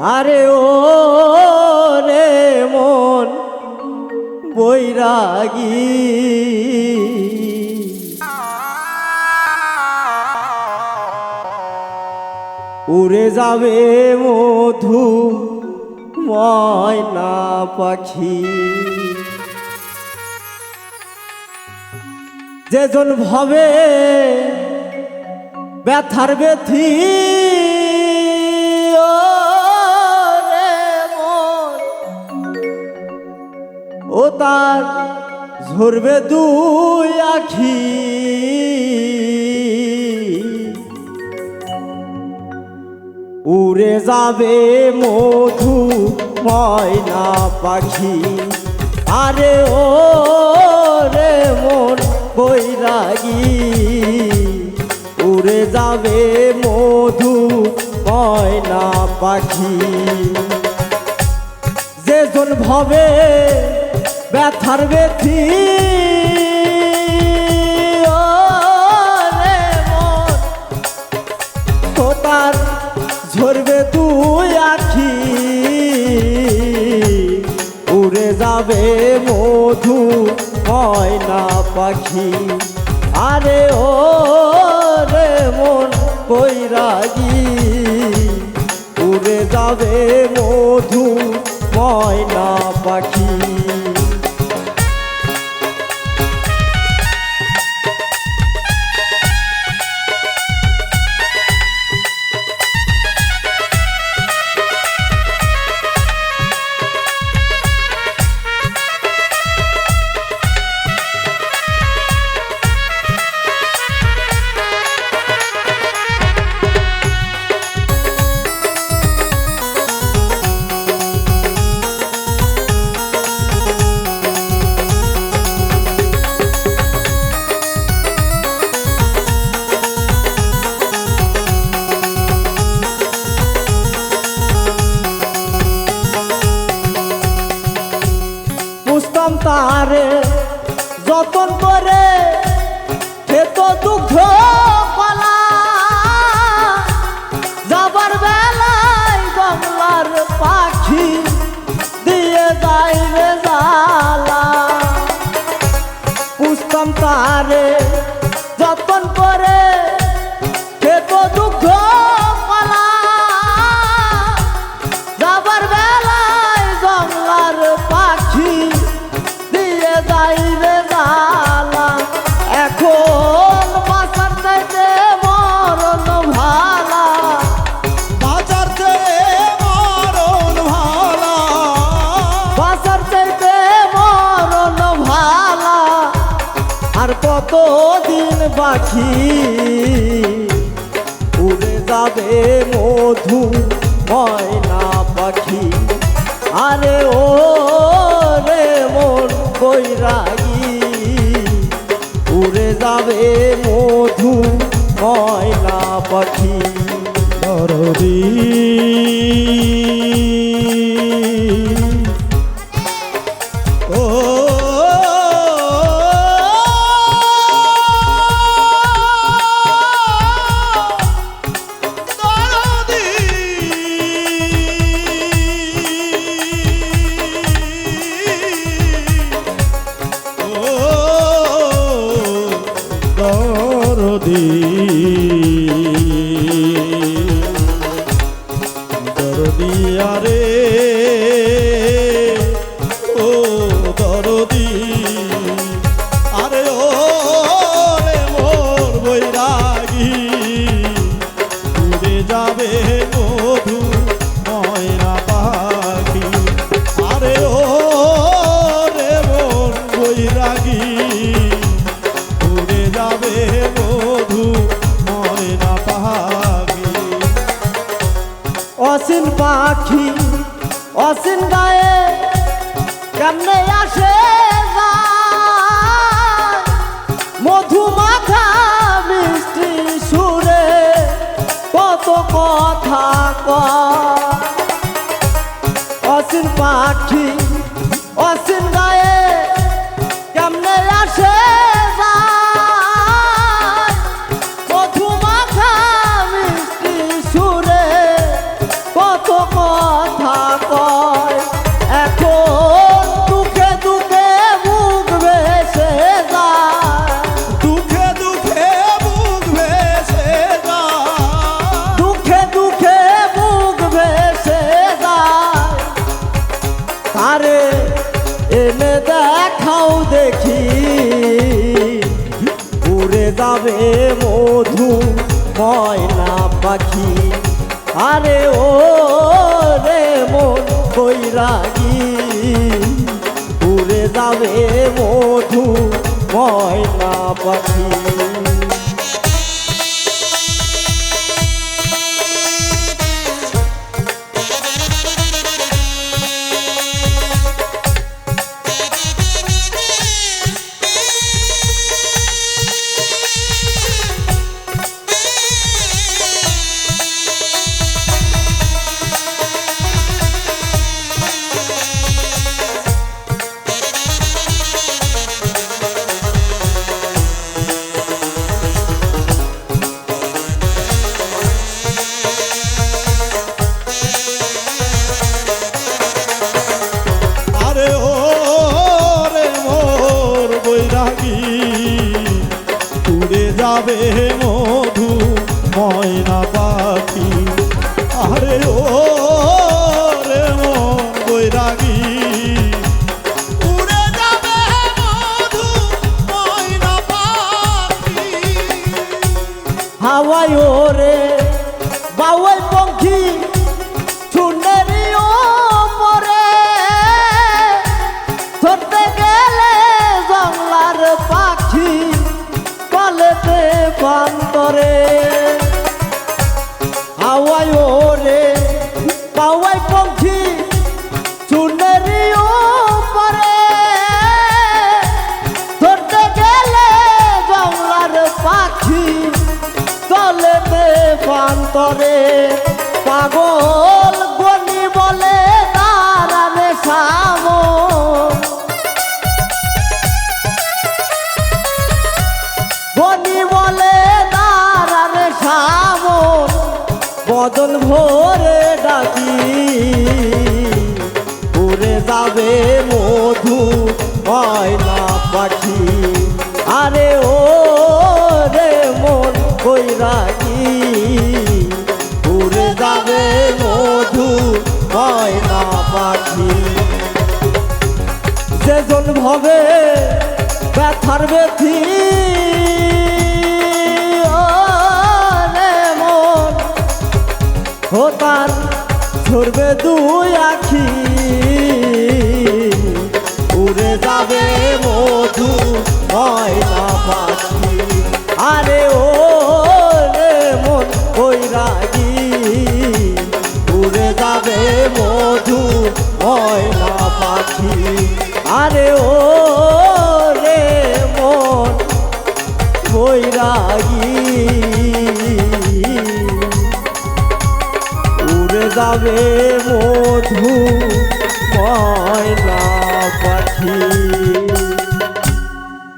আরে ও রে মন বৈরাগী। উড়ে যাবে মধু ময়না পাখি। যেজন ভাবে ব্যথার ব্যথি, ও ঝরবে দুই আখি। উড়ে যাবে মধু ময়না পাখি। আরে ও রে মন বৈরাগী। উড়ে যাবে মধু ময়না পাখি। যেজন ভবে, ব্যথার ব্যথি। তার ঝরবে তুই আখি। উড়ে যাবে মধু, ময়না পাখি। আরে ও রে মন, বৈরাগী। উড়ে যাবে মধু ময়না পাখি। আর কত দিন বাকি? উড়ে যাবে মধু ময়না পাখি। আরে ও রে মন বৈরাগী। উড়ে যাবে মধু ময়না পাখি। দরদি পাখি অসীন গায়ে কেমনে আসে? মধু মাথা মিষ্টি সুরে কত কথা কয় যাবে মধু ময়না পাখি। আরে ও রে মন বৈরাগী। উড়ে যাবে মধু ময়না পাখি। পাখি আরে ও পান্তরে পাগল গনি বলে তারারে সামো গনি বলে তারারে সামো ভোরে ডাকি। উড়ে যাবে মধু ময়না সেজন ভবে ব্যথার বেথি ও রে মন ছড়বে দুই আখি। উড়ে যাবে মধু ময়না পাখি। আরে ও রে মন বৈরাগী উড়ে যাবে মধু ময়না পাখি। আরে ও রে মন বৈরাগী। উড়ে যাবে